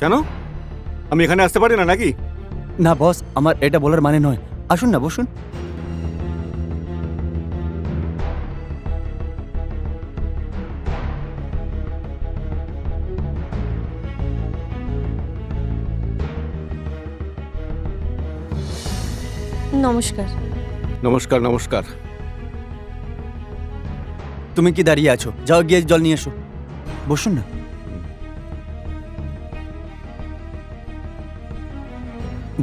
কেন? আমি এখানে আসতে পারি না নাকি? না বস আমার এটা বলার মানে নয়। আসুন না বসুন। নমস্কার। নমস্কার নমস্কার। তুমি কি দাঁড়িয়ে আছো? যাও গিয়ে জল নিয়ে এসো। বসুন না।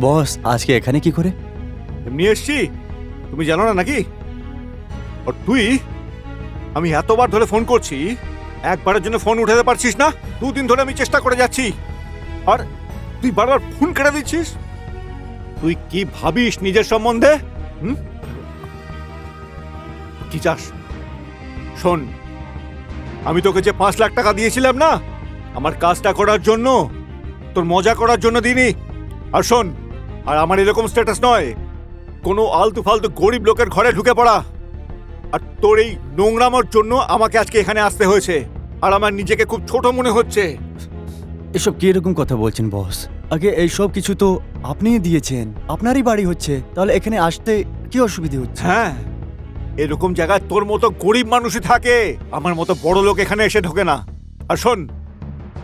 বস, আজকে এখানে কি করে? এমনি এসছি। তুমি জানো না নাকি? আর তুই? আমি এতবার ধরে ফোন করছি, একবারের জন্য ফোন উঠাতে পারছিস না? দুদিন ধরে আমি চেষ্টা করে যাচ্ছি। আর তুই বারবার ফোন কেটে দিচ্ছিস? তুই কি ভাবিস নিজের সম্বন্ধে? কি চাস? শোন, আমি তোকে যে পাঁচ লাখ টাকা দিয়েছিলাম না, আমার কাজটা করার জন্য, তোর মজা করার জন্য দিইনি। আর শোন আর আমার এরকম স্ট্যাটাস নয়। কোনো আলতু ফালতু গরিব লোকের ঘরে ঢুকে পড়া। আর তোর এই নোংরামোর জন্য আমাকে আজকে এখানে আসতে হয়েছে। আর আমার নিজেকে খুব ছোট মনে হচ্ছে। এসব কি এরকম কথা বলছেন বস? আগে এই সব কিছু তো আপনিই দিয়েছেন। আপনারই বাড়ি হচ্ছে। তাহলে এখানে আসতে কি অসুবিধে হচ্ছে? হ্যাঁ। এরকম জায়গায় তোর মতো গরিব মানুষই থাকে। আমার মতো বড় লোক এখানে এসে ঢোকে না। আর শোন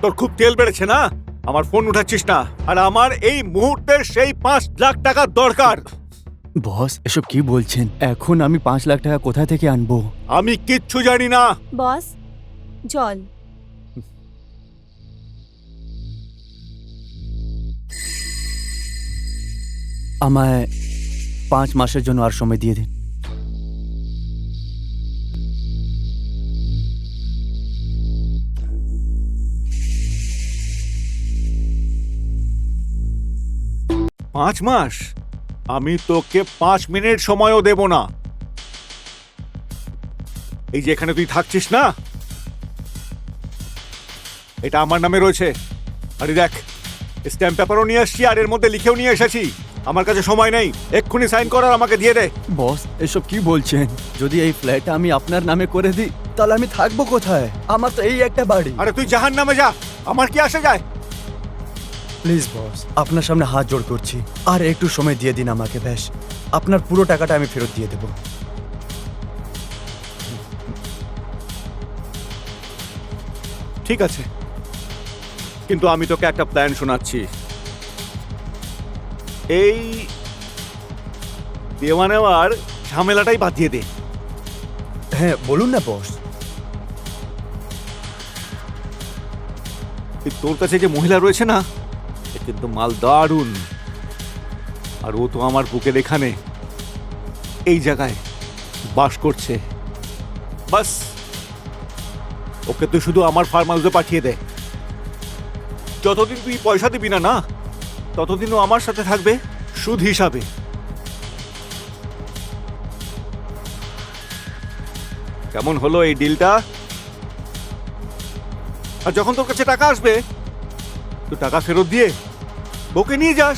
তোর খুব তেল বেড়েছে না? আমার ফোন উঠাচ্ছিস না। আর আমার এই মুহূর্তে সেই পাঁচ লাখ টাকা দরকার। বস এসব কি বলছেন? এখন আমি পাঁচ লাখ টাকা কোথা থেকে আনব? আমি কিচ্ছু জানি না। বস জল। আমায় পাঁচ মাসের জন্য আর সময় দিয়ে দিন। পাঁচ মাস? আমি তোকে পাঁচ মিনিট সময়ও দেব না। এই যে এখানে তুই থাকছিস না? এটা আমার নামে রয়েছে। আরে দেখ স্ট্যাম্প পেপারও নিয়ে আসছি আর এর মধ্যে লিখেও নিয়ে এসেছি। আমার কাছে সময় নেই। এক্ষুনি সাইন করার আমাকে দিয়ে দে। বস এসব কি বলছেন? যদি এই ফ্ল্যাট আমি আপনার নামে করে দিই তাহলে আমি থাকব কোথায়? আমার তো এই একটা বাড়ি। আরে তুই জাহান নামে যা। আমার কি আসে যায়? প্লিজ বস আপনার সামনে হাত জোড় করছি। আর একটু সময় দিয়ে দিন আমাকে ব্যাস আপনার পুরো টাকাটা আমি ফেরত দিয়ে দেবো। ঠিক আছে। কিন্তু আমি তোকে একটা প্ল্যান শোনাচ্ছি। এই দেওয়া নেওয়ার ঝামেলাটাই বাদ দিয়ে দে। হ্যাঁ বলুন না বস এই তোর কাছে যে মহিলা রয়েছে না কিন্তু মাল দারুণ। আর ও তো আমার বুকের এখানে। এই জায়গায় বাস করছে। বাস। ওকে তুই শুধু আমার ফার্ম হাউসে পাঠিয়ে দে। যতদিন তুই পয়সা দিবি না না ততদিন ও আমার সাথে থাকবে সুদ হিসাবে। কেমন হলো এই ডিলটা আর যখন তোর কাছে টাকা আসবে, তুই টাকা ফেরত দিয়ে বউকে নিয়ে যাস।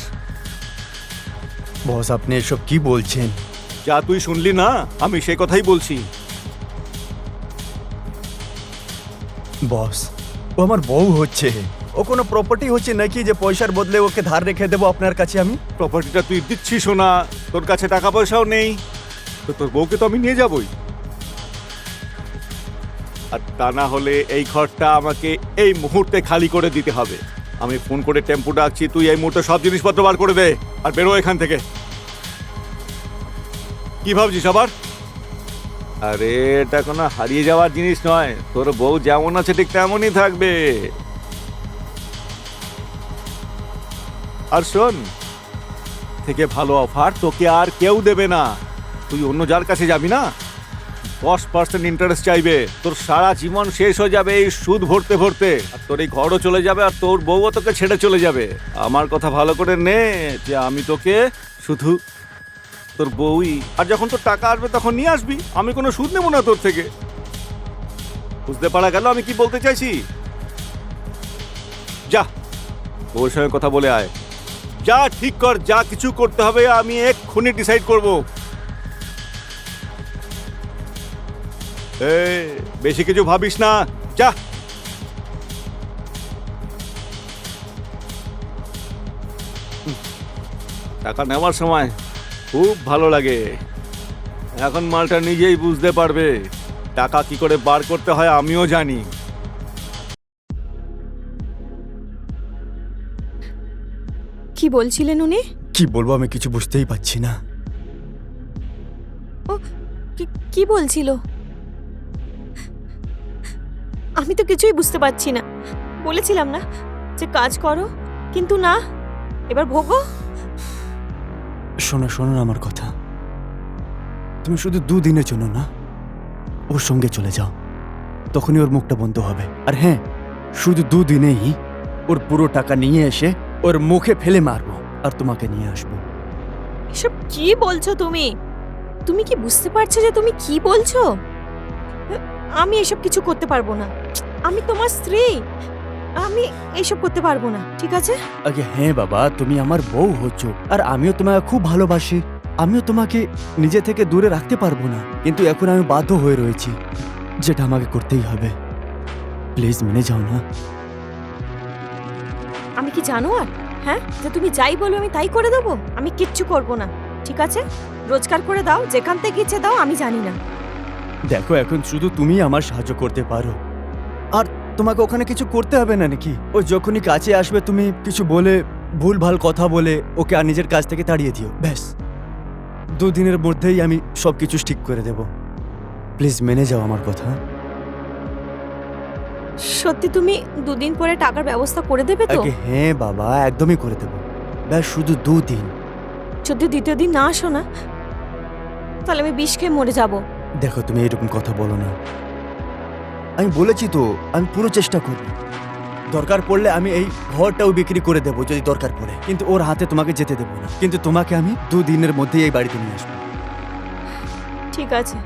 বস আপনি এসব কি বলছেন? যা তুই শুনলি না আমি সে কথাই বলছি। বস ও আমার বউ হচ্ছে। ও কোনো প্রপার্টি হচ্ছে নাকি যে পয়সার বদলে ওকে ধার রেখে দেবো আপনার কাছে আমি? প্রপার্টিটা তুই দিচ্ছিস না তোর কাছে টাকা পয়সাও নেই। তো তোর বউকে তো আমি নিয়ে যাবই। আর তা না হলে এই ঘরটা আমাকে এই মুহূর্তে খালি করে দিতে হবে। আমি ফোন করে টেম্পু ডাকছি, তুই এই মুহূর্তে সব জিনিসপত্র বার করে দে আর বেরো এখান থেকে। কি ভাবছিস আবার? আরে, এটা কোনো হারিয়ে যাওয়ার জিনিস নয়, তোর বউ যেমন আছে ঠিক তেমনই থাকবে। আর শোন, থেকে ভালো অফার তোকে আর কেউ দেবে না। তুই অন্য যার কাছে যাবি না? দশ পার্সেন্ট ইন্টারেস্ট চাইবে। তোর সারা জীবন শেষ হয়ে যাবে এই সুদ ভরতে ভরতে। আর তোর এই ঘরও চলে যাবে আর তোর বউও তোকে ছেড়ে চলে যাবে। আমার কথা ভালো করে নে যে আমি তোকে শুধু তোর বউই। আর যখন তোর টাকা আসবে তখন নিয়ে আসবি। আমি কোনো সুদ নেব না তোর থেকে। বুঝতে পারা গেল আমি কি বলতে চাইছি? যা বউর সঙ্গে কথা বলে আয়। যা ঠিক কর, যা কিছু করতে হবে আমি এক্ষুনি ডিসাইড করব। বেশি কিছু ভাবিস না। যা। টাকা নেওয়ার সময় খুব ভালো লাগে। এখন মালটা নিজেই বুঝতে পারবে। টাকা কি করে বার করতে হয় আমিও জানি। কি বলছিলেন উনি? কি বলব আমি কিছু বুঝতেই পারছি না। কি কি বলছিল? আমি তো কিছুই বুঝতে পারছি না। বলেছিলাম না যে কাজ করো কিন্তু না। এবার ভোগো। শোনো শোনো না আমার কথা। তুমি শুধু দুদিনের জন্য না ওর সঙ্গে চলে যাও। তখনই ওর মুখটা বন্ধ হবে। আর হ্যাঁ শুধু দুদিনেই ওর পুরো টাকা নিয়ে এসে ওর মুখে ফেলে মারবো আর তোমাকে নিয়ে আসব। এসব কি বলছো তুমি? তুমি কি বুঝতে পারছ যে তুমি কি বলছো? আমি এসব কিছু করতে পারব না। আমি তোমার স্ত্রী। আমি এসব করতে পারব না ঠিক আছে? আগে হ্যাঁ বাবা তুমি আমার বউ হচ্ছ আর আমিও তোমাকে খুব ভালোবাসি। আমিও তোমাকে নিজে থেকে দূরে রাখতে পারব না কিন্তু এখন আমি বাধ্য হয়ে রয়েছি। যেটা আমাকে করতেই হবে। প্লিজ মেনে যাও না। আমি কি জানো আর হ্যাঁ? যে তুমি যাই বলো আমি তাই করে দেবো? আমি কিচ্ছু করব না ঠিক আছে? রোজগার করে দাও যেখান থেকে ইচ্ছে দাও আমি জানি না। দেখো এখন শুধু তুমি আমার সাহায্য করতে পারো। আর তোমাকে ওখানে কিছু করতে হবে না নাকি? ও যখনই কাছে আসবে তুমি কিছু বলে ভুলভাল কথা বলে ওকে আর নিজের কাছ থেকে তাড়িয়ে দিও। ব্যাস। দুদিনের মধ্যেই আমি সব কিছু ঠিক করে দেব। প্লিজ মেনে যাও আমার কথা। সত্যি তুমি দুদিন পরে টাকার ব্যবস্থা করে দেবে তো? আগে হ্যাঁ বাবা একদমই করে দেব। ব্যাস শুধু দুদিন। যদি দ্বিতীয় দিন না আসো না তাহলে আমি বিষ খেয়ে মরে যাব। দেখো তুমি এরকম কথা বলো না। আমি বলেছি তো আমি পুরো চেষ্টা করব। দরকার পড়লে আমি এই ঘরটাও বিক্রি করে দেবো যদি দরকার পড়ে। কিন্তু ওর হাতে তোমাকে যেতে দেবো না। কিন্তু তোমাকে আমি দুদিনের মধ্যেই এই বাড়িতে নিয়ে আসব। ঠিক আছে।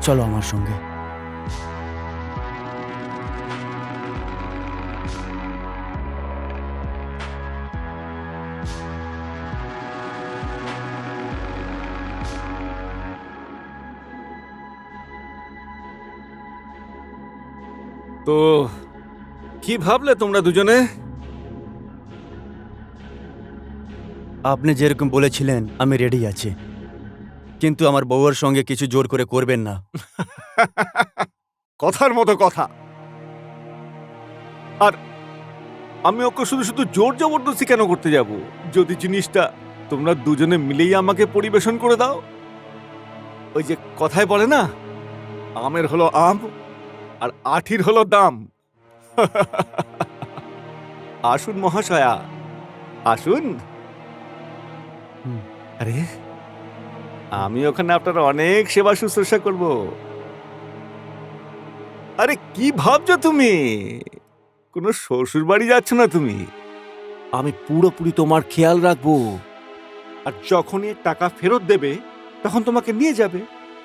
চলো আমার সঙ্গে। তো কি ভাবলে তোমরা দুজনে? আপনি যেরকম বলেছিলেন আমি রেডি আছি। কিন্তু আমার বউয়ের সঙ্গে কিছু জোর করে করবেন না। কথার মতো কথা। আর আমি ওকে শুধু শুধু জোর জবরদস্তি কেন করতে যাব? যদি জিনিসটা তোমরা দুজনে মিলেই আমাকে পরিবেশন করে দাও? ওই যে কথায় বলে না আমের হলো আম। আর আঠির হলো দাম। আসুন মহাশয়া আসুন। আরে আমি ওখানে আপনার অনেক সেবা শুশ্রূষা করব। আরে কি ভাবছ তুমি? কোনো শ্বশুর বাড়ি যাচ্ছ না তুমি? আমি পুরোপুরি তোমার খেয়াল রাখব। আর যখনই টাকা ফেরত দেবে তখন তোমাকে নিয়ে যাবে।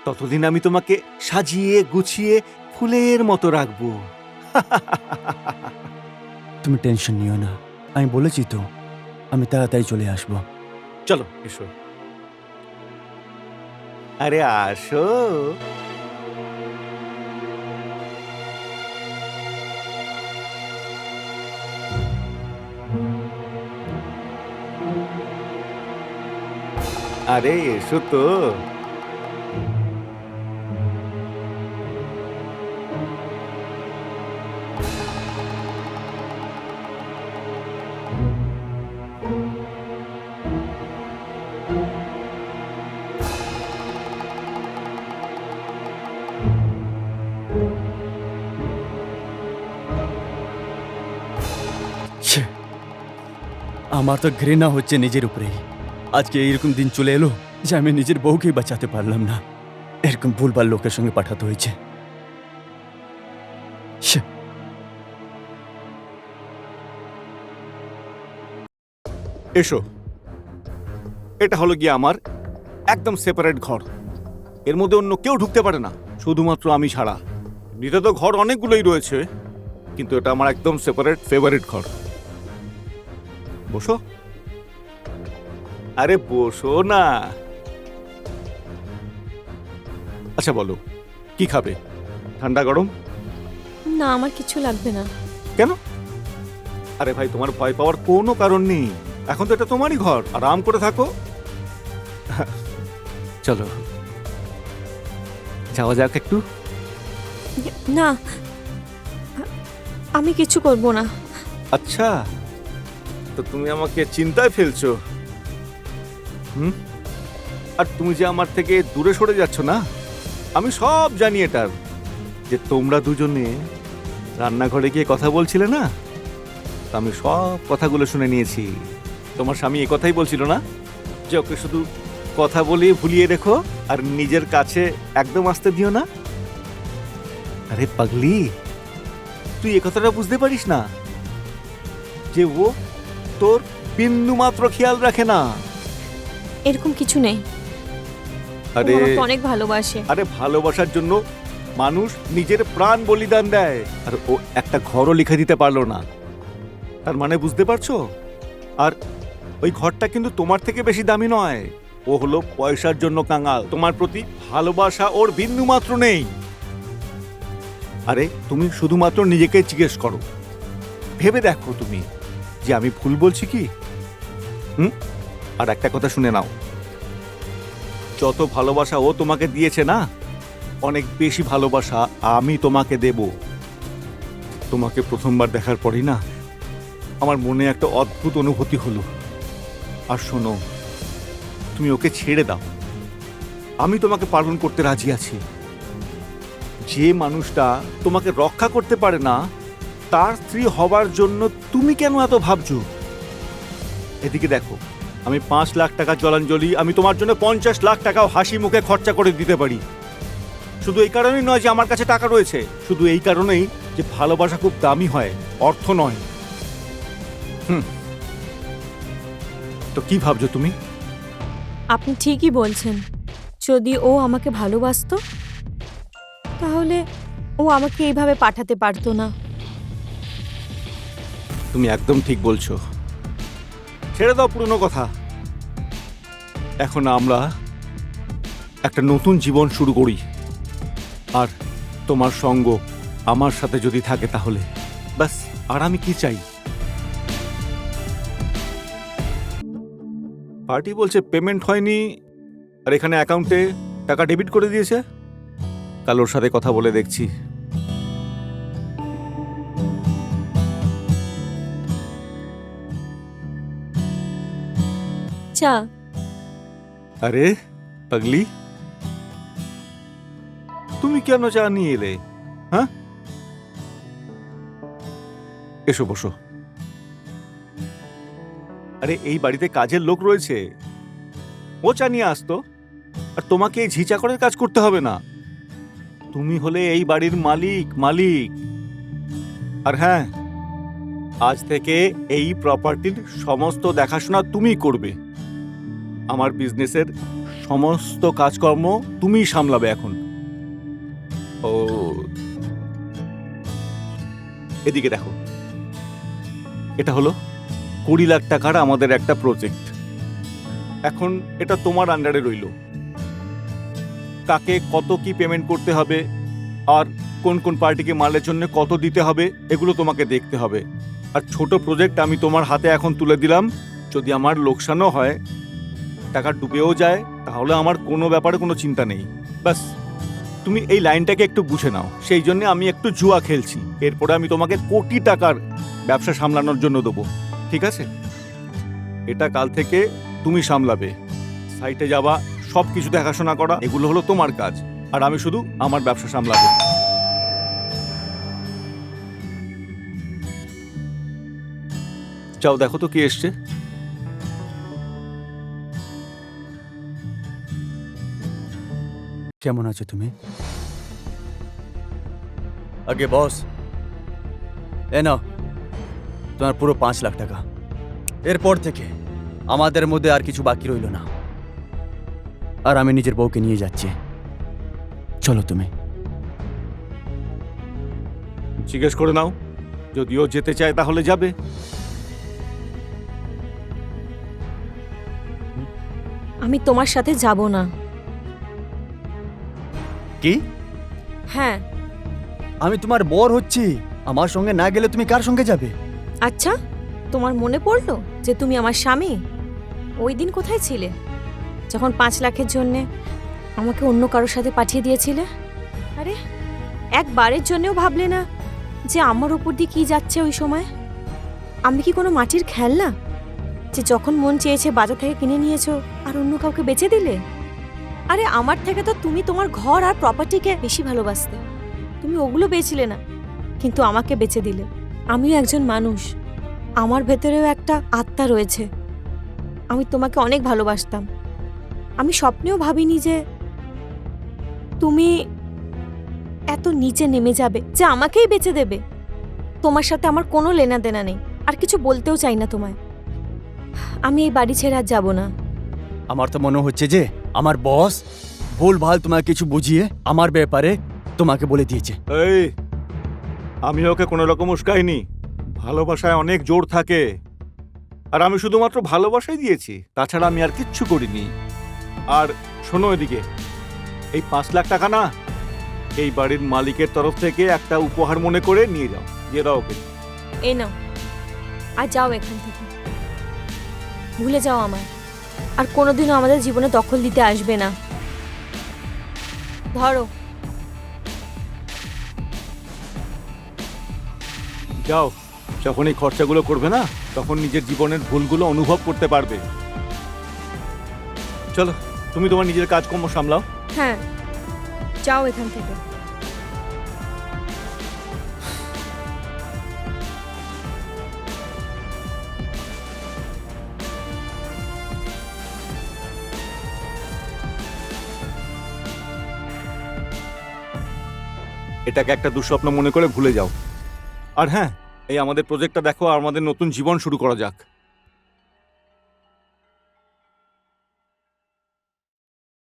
ততদিন আমি তোমাকে সাজিয়ে গুছিয়ে ফুলের মতো রাখব। তুমি টেনশন নিও না। আমি বলেছি তো আমি তাড়াতাড়ি চলে আসব। চলো এসো। আরে আসো। আরে এসো তো। আমার তো ঘৃণা হচ্ছে নিজের উপরেই আজকে এইরকম দিন চলে এলো যে আমি নিজের বউকেই বাঁচাতে পারলাম না। এরকম ভুলভাল লোকের সঙ্গে পাঠাতে হয়েছে। এসো। এটা হলো গিয়ে আমার একদম সেপারেট ঘর। এর মধ্যে অন্য কেউ ঢুকতে পারে না। শুধুমাত্র আমি ছাড়া। এমনিতে তো ঘর অনেকগুলোই রয়েছে, কিন্তু এটা আমার একদম সেপারেট ফেভারিট ঘর। বসো। আরে বসো না। আচ্ছা বলো কি খাবে? ঠান্ডা গরম? না আমার কিছু লাগবে না। কেন? আরে ভাই তোমার ভয় পাওয়ার কোনো কারণ নেই। এখন তো এটা তোমারই ঘর আরাম করে থাকো। চলো যাওয়া যাক একটু। না আমি কিছু করব না। আচ্ছা। তো তুমি আমাকে চিন্তায় ফেলছো। হুম? আর তুমি যে আমার থেকে দূরে সরে যাচ্ছ না, আমি সব জানি এটার। যে তোমরা দুজনে রান্নাঘরে গিয়ে কথা বলছিলে না? আমি সব কথাগুলো শুনে নিয়েছি। তোমার স্বামী এ কথাই বলছিল না? যে ওকে শুধু কথা বলিয়ে ভুলিয়ে রেখো, আর নিজের কাছে একদম আসতে দিও না? আরে পাগলি, তুই এ কথাটা বুঝতে পারিস না? যে ও তোর বিন্দু মাত্র খেয়াল রাখে না। এরকম কিছু নেই। ও আরে আমাকে অনেক ভালোবাসে। আরে ভালোবাসার জন্য মানুষ নিজের প্রাণ বলিদান দেয়। আর ও একটা ঘরও লিখে দিতে পারল না। তার মানে বুঝতে পারছ? আর ওই ঘরটা কিন্তু তোমার থেকে বেশি দামি নয়। ও হলো পয়সার জন্য কাঙাল। তোমার প্রতি ভালোবাসা ওর বিন্দু মাত্র নেই। আরে তুমি শুধুমাত্র নিজেকে জিজ্ঞেস করো। ভেবে দেখো তুমি। যে আমি ভুল বলছি কি? হুম? আর একটা কথা শুনে নাও। যত ভালোবাসা ও তোমাকে দিয়েছে না, অনেক বেশি ভালোবাসা আমি তোমাকে দেব। তোমাকে প্রথমবার দেখার পরই না, আমার মনে একটা অদ্ভুত অনুভূতি হলো। আর শোনো, তুমি ওকে ছেড়ে দাও। আমি তোমাকে পালন করতে রাজি আছি। যে মানুষটা তোমাকে রক্ষা করতে পারে না তার স্ত্রী হবার জন্য তুমি কেন এত ভাবছ? এদিকে দেখো, আমি পাঁচ লাখ টাকা জলাঞ্জলি, আমি তোমার জন্য পঞ্চাশ লাখ টাকাও হাসি মুখে খরচা করে দিতে পারি। শুধু এই কারণেই নয় যে আমার কাছে টাকা রয়েছে, শুধু এই কারণেই যে ভালোবাসা খুব দামি হয়, অর্থ নয়। হুম। তো কি ভাবছ তুমি? আপনি ঠিকই বলছেন। যদি ও আমাকে ভালোবাসতো, তাহলে ও আমাকে এইভাবে পাঠাতে পারতো না। তুমি একদম ঠিক বলছো। ছেড়ে দাও পুরনো কথা। এখন আমরা একটা নতুন জীবন শুরু করি। আর তোমার সঙ্গ আমার সাথে যদি থাকে তাহলে। ব্যাস, আর আমি কি চাই? পার্টি বলছে পেমেন্ট হয়নি, আর এখানে অ্যাকাউন্টে টাকা ডেবিট করে দিয়েছে। কাল ওর সাথে কথা বলে দেখছি। চা আরে, পাগলি। তুমি কেন চা নিয়ে এলে হ্যাঁ? এসো, বসো। আরে, এই বাড়িতে কাজের লোক রয়েছে। ও চা নিয়ে আসতো, আর তোমাকে এই ঝিচাকরের কাজ করতে হবে না। তুমি হলে এই বাড়ির মালিক মালিক। আর হ্যাঁ আজ থেকে এই প্রপার্টির সমস্ত দেখাশোনা তুমি করবে। আমার বিজনেসের সমস্ত কাজকর্ম তুমিই সামলাবে এখন। ও। এদিকে দেখো। এটা হলো কুড়ি লাখ টাকার আমাদের একটা প্রজেক্ট এখন এটা তোমার আন্ডারে রইল। কাকে কত কি পেমেন্ট করতে হবে, আর কোন কোন পার্টিকে মালের জন্য কত দিতে হবে, এগুলো তোমাকে দেখতে হবে। আর ছোট প্রজেক্ট আমি তোমার হাতে এখন তুলে দিলাম। যদি আমার লোকসানও হয় টাকা ডুবেও যায়, তাহলে আমার কোনো ব্যাপারে কোনো চিন্তা নেই। ব্যাস, তুমি এই লাইনটাকে একটু বুঝে নাও। সেই জন্য আমি একটু জুয়া খেলছি। এরপরে আমি তোমাকে কোটি টাকার ব্যবসা সামলানোর জন্য দেবো। ঠিক আছে? এটা কাল থেকে তুমি সামলাবে। সাইটে যাওয়া সব কিছু দেখাশোনা করা, এগুলো হলো তোমার কাজ। আর আমি শুধু আমার ব্যবসা সামলাবো। যাও, দেখো তো কি এসছে। কেমন আছো তুমি? আগে বস। এ নাও তোমার পুরো পাঁচ লাখ টাকা। এরপর থেকে আমাদের মধ্যে আর কিছু বাকি রইল না। আর আমি নিজের বউকে নিয়ে যাচ্ছি। চলো তুমি। জিজ্ঞেস করে নাও যদিও যেতে চায় তাহলে যাবে। আমি তোমার সাথে যাব না। কি? হ্যাঁ। আমি তোমার বর হচ্ছি। আমার সঙ্গে না গেলে তুমি কার সঙ্গে যাবে? আচ্ছা তোমার মনে পড়ল যে তুমি আমার স্বামী? ওই দিন কোথায় ছিলে? যখন পাঁচ লাখের জন্যে আমাকে অন্য কারোর সাথে পাঠিয়ে দিয়েছিলে? আরে একবারের জন্যও ভাবলে না যে আমার ওপর দিয়ে কী যাচ্ছে ওই সময়? আমি কি কোনো মাটির খেলনা? যে যখন মন চেয়েছে বাজার থেকে কিনে নিয়েছো আর অন্য কাউকে বেচে দিলে? আরে আমার থেকে তো তুমি তোমার ঘর আর প্রপার্টিকে বেশি ভালোবাসতে। তুমি ওগুলো বেচলে না, কিন্তু আমাকে বেছে দিলে। আমিও একজন মানুষ। আমার ভেতরেও একটা আত্মা রয়েছে। আমি তোমাকে অনেক ভালোবাসতাম। আমি স্বপ্নেও ভাবিনি যে তুমি এত নিচে নেমে যাবে, যে আমাকেই বেঁচে দেবে। তোমার সাথে আমার কোনো লেনা দেনা নেই, আর কিছু বলতেও চাই না তোমায়। আমি এই বাড়ি ছেড়ে আর যাব না। আমার তো মনে হচ্ছে যে আমার বস ভুল ভালো তোমাকে কিছু বুঝিয়ে আমার ব্যাপারে তোমাকে বলে দিয়েছে। এই আমি ওকে কোনো রকম উস্কাইনি। ভালোবাসায় অনেক জোর থাকে। আর আমি শুধুমাত্র ভালোবাসাই দিয়েছি তাছাড়া আমি আর কিচ্ছু করিনি। আর শোনো এদিকে এই পাঁচ লাখ টাকা না এই বাড়ির মালিকের তরফ থেকে একটা উপহার মনে করে নিয়ে যাও দিয়ে দাও ওকে। এই নাও আর যাও এখান থেকে। ভুলে যাও আমায়। আর কোনোদিনও আমাদের জীবনে দখল দিতে আসবে না। ধরো। যাও যখন এই খরচাগুলো করবে না তখন নিজের জীবনের ভুলগুলো অনুভব করতে পারবে। চলো তুমি তোমার নিজের কাজকর্ম সামলাও। হ্যাঁ যাও এখান থেকে। এটাকে একটা দুঃস্বপ্ন মনে করে ভুলে যাও। আর হ্যাঁ এই আমাদের প্রজেক্টটা দেখো আর আমাদের নতুন জীবন শুরু করা যাক।